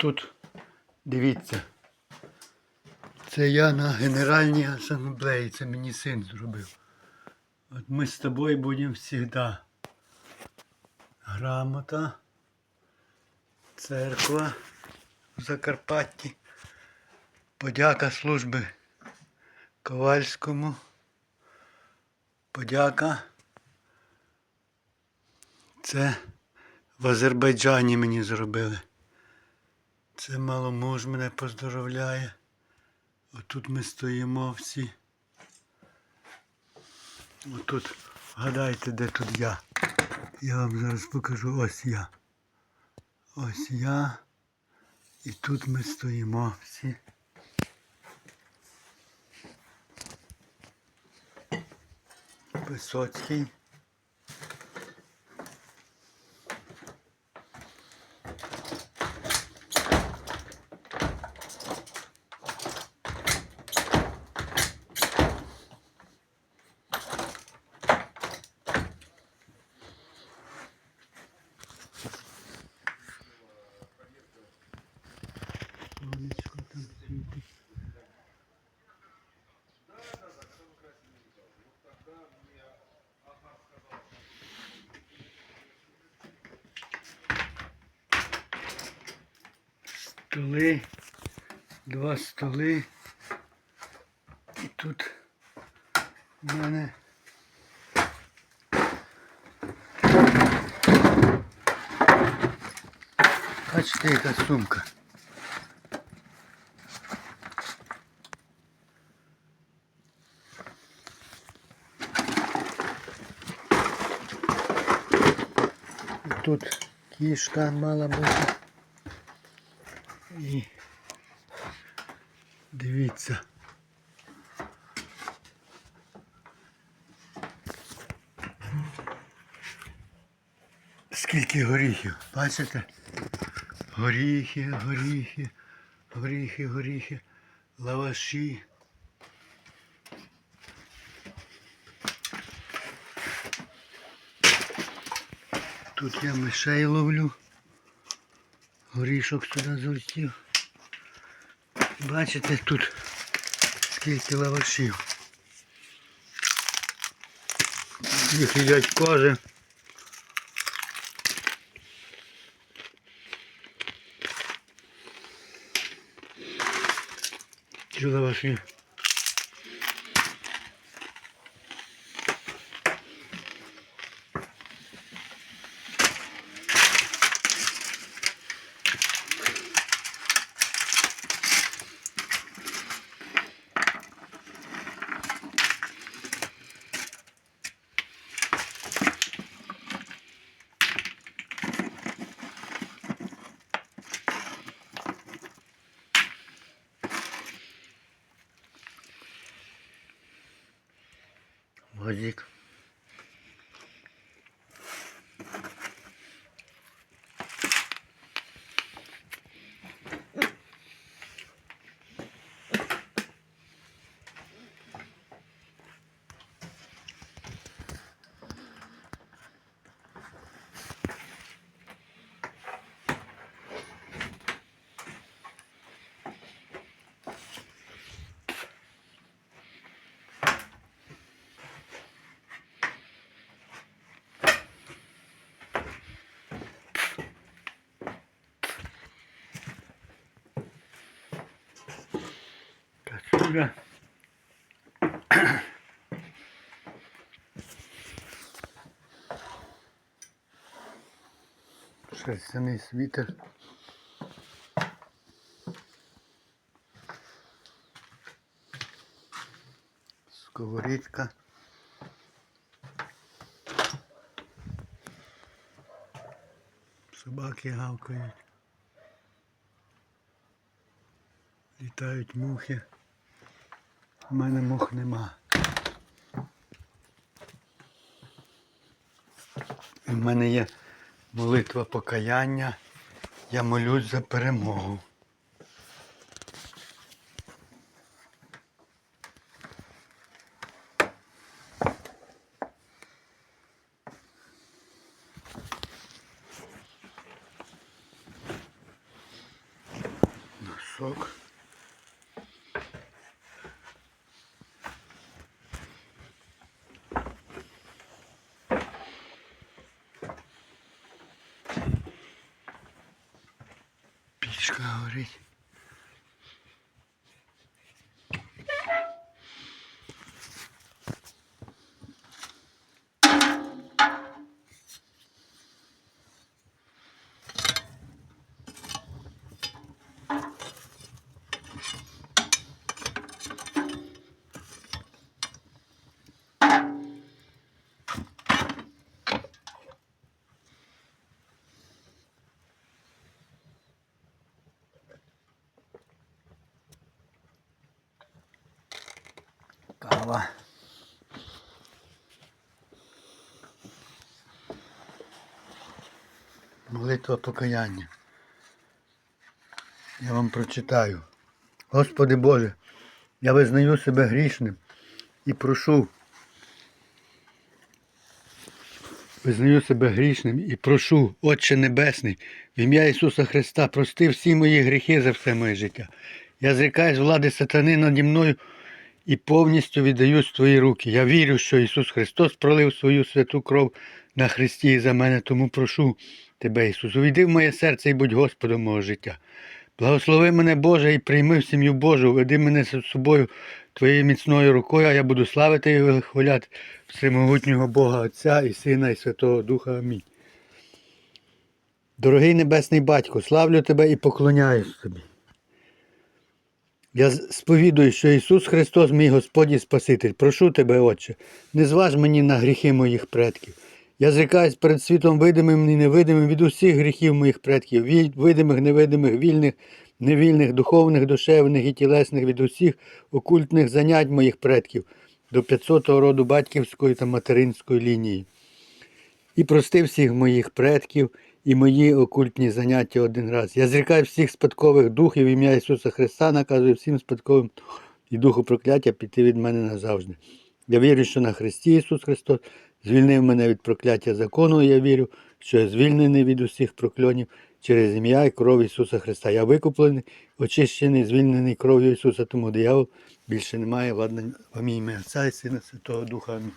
тут дивіться. Це я на Генеральній асамблеї, це мені син зробив. От ми з тобою будемо завжди. Грамота, церква в Закарпатті. Подяка служби Ковальському. Подяка. Це в Азербайджані мені зробили. Це маломуж мене поздоровляє. Отут ми стоїмо всі. Отут, гадайте, де тут я. Я вам зараз покажу. Ось я. Ось я. І тут ми стоїмо всі. Висоцький. Столи, два столи. І тут в мене бачите, яка сумка. Тут кішка мала бути. Скільки горіхів, бачите? Горіхи, горіхи, горіхи, горіхи, лаваші. Тут я мишей ловлю. Горішок сюди залетів. Бачите тут скільки лавашів. Їх їдять kilo da başlıyor. Возик. Касуля. Шерстяний світер. Сковорідка. Собаки гавкають. Літають мухи. У мене мух нема. У мене є молитва покаяння. Я молюсь за перемогу. Пічка горить. Кава. Молитва покаяння. Я вам прочитаю. Господи Боже, я визнаю себе грішним і прошу. Визнаю себе грішним і прошу, Отче Небесний, в ім'я Ісуса Христа, прости всі мої гріхи за все моє життя. Я зрікаюсь влади сатани наді мною і повністю віддаюсь в Твої руки. Я вірю, що Ісус Христос пролив свою святу кров на Христі за мене, тому прошу Тебе, Ісус, увійди в моє серце і будь Господом мого життя. Благослови мене, Боже, і прийми в сім'ю Божу, веди мене з собою Твоєю міцною рукою, а я буду славити і вихваляти всемогутнього Бога Отця і Сина, і Святого Духа. Амінь. Дорогий Небесний Батько, славлю Тебе і поклоняюсь Тобі. Я сповідую, що Ісус Христос, мій Господь і Спаситель. Прошу Тебе, Отче, не зваж мені на гріхи моїх предків. Я зрікаюсь перед світом видимим і невидимим від усіх гріхів моїх предків, видимих, невидимих, вільних, невільних, духовних, душевних і тілесних, від усіх окультних занять моїх предків до 500-го роду батьківської та материнської лінії. І прости всіх моїх предків і мої окультні заняття один раз. Я зрікаю всіх спадкових духів ім'я Ісуса Христа, наказую всім спадковим і духу прокляття піти від мене назавжди. Я вірю, що на Христі Ісус Христос звільнив мене від прокляття закону. Я вірю, що я звільнений від усіх прокльонів через ім'я і кров Ісуса Христа. Я викуплений, очищений, звільнений кров'ю Ісуса, тому диявол більше немає мій ім'я Отця і Сина Святого Духа. Амінь.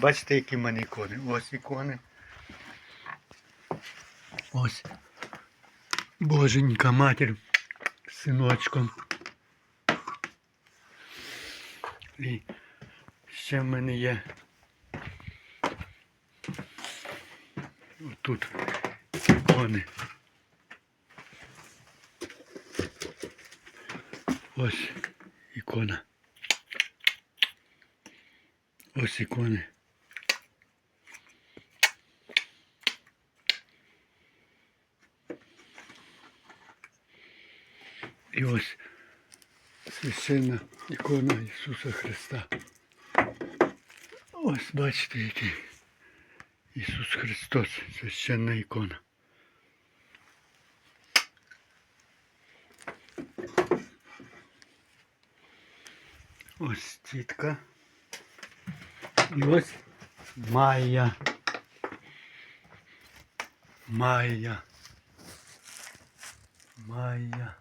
Бачите, які в мене ікони. Ось ікони. Ось. Боженька матір з синочком. І ще в мене є. Отут ікони. Ось ікона. Ось ікони. І ось священна ікона Ісуса Христа. Ось бачите, який Ісус Христос, священна ікона. Ось тітка. І ось Майя. Майя. Майя.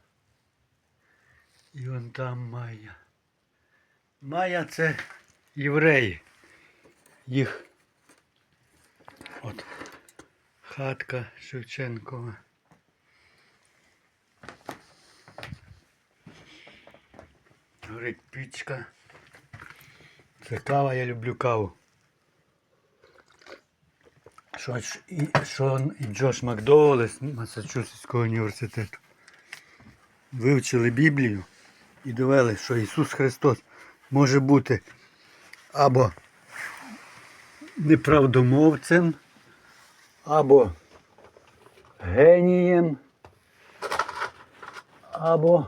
І он там Майя. Майя це євреї. Їх от хатка Шевченкова. Горить пічка. Це кава, я люблю каву. Що, і, що і Джош Макдоуелс Масачусетського університету вивчили Біблію і довели, що Ісус Христос може бути або неправдомовцем, або генієм, або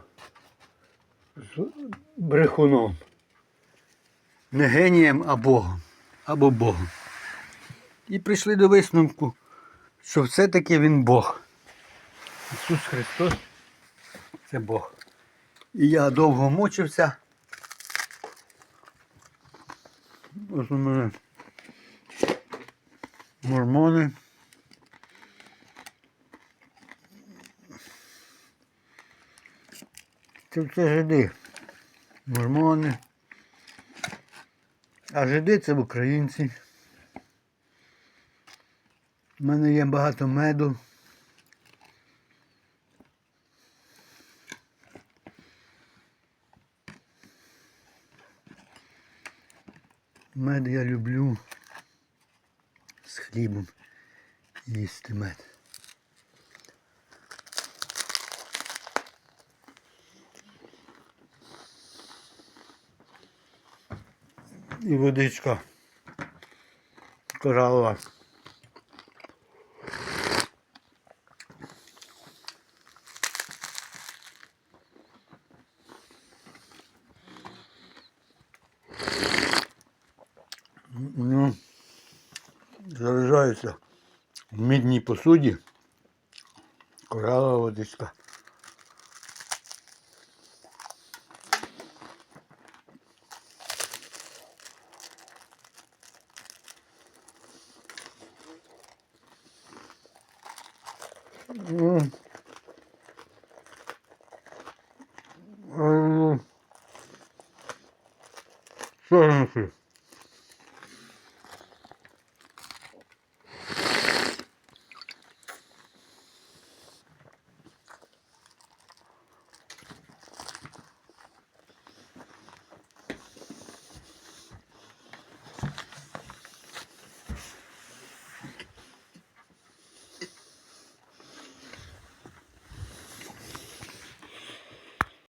брехуном. Не генієм, а Богом. Або Богом. І прийшли до висновку, що все-таки він Бог. Ісус Христос це Бог. І я довго мучився. Ось у мене мормони. Це все жиди. Мормони. А жиди це українці. У мене є багато меду. Мед я люблю з хлібом їсти мед. І водичка коралова. Посуді. Коралова водичка. Що ж?